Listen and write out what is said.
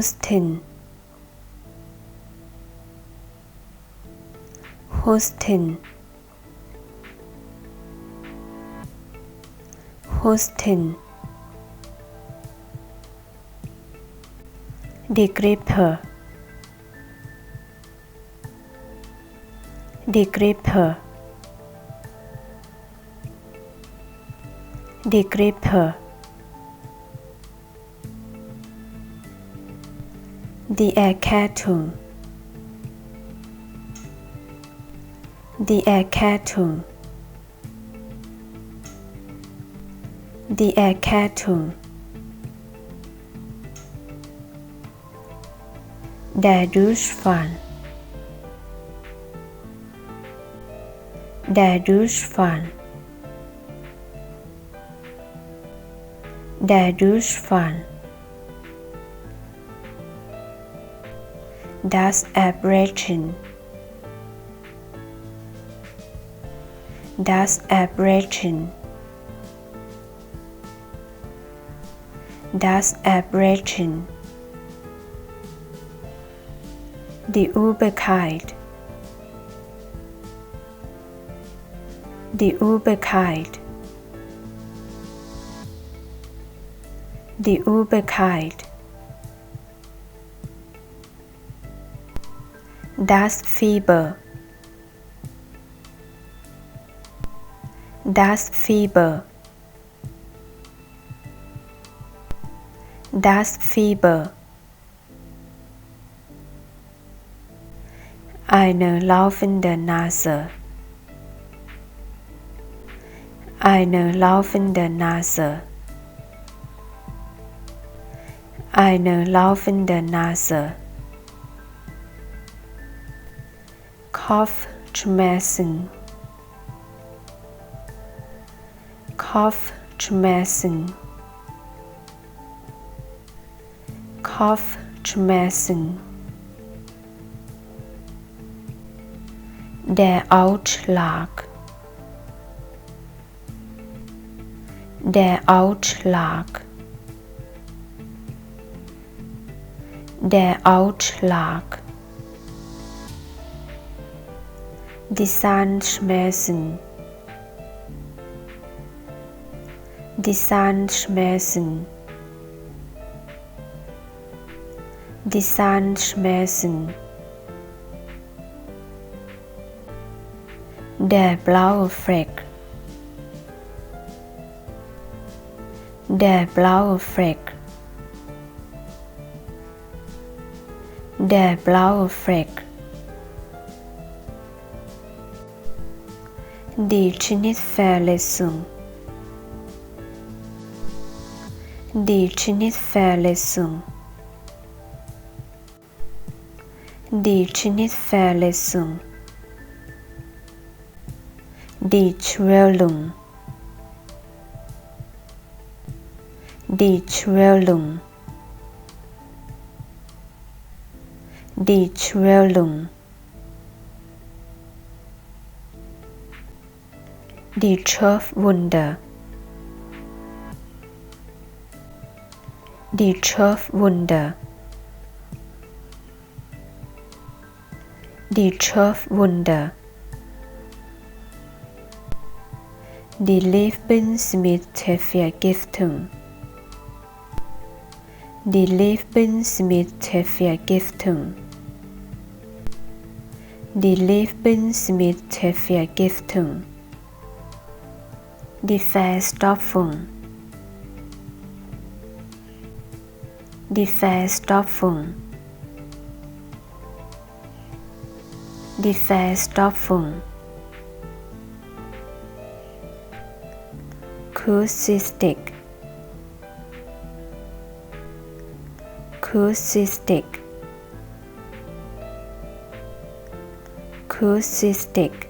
Houston Houston Houston Degripper Degripper Degripper The Air Cartoon The Air Cartoon The Cartoon Der Duschfan Der Duschfan Das Erbrechen Das Erbrechen Das Erbrechen Die Übelkeit Die Übelkeit Die Übelkeit Das Fieber. Das Fieber. Das Fieber. Eine laufende Nase. Eine laufende Nase. Eine laufende Nase Kopfschmerzen Kopfschmerzen Kopfschmerzen Der Ausschlag. Der Ausschlag. Der Ausschlag Die Zahnschmerzen Die Zahnschmerzen Die Zahnschmerzen Der blaue Fleck. Der blaue Fleck. Der blaue Fleck Die Schnittverletzung Die Schnittverletzung Die Schnittverletzung Die Schwellung Die Schwellung Die Schwellung Die Schürfwunde Die Schürfwunde Die Schürfwunde Die Lebensmittelvergiftung Die Lebensmittelvergiftung Die Lebensmittelvergiftung Die Verstopfung Die Verstopfung Die Verstopfung Cystic Cystic Cystic White cystic White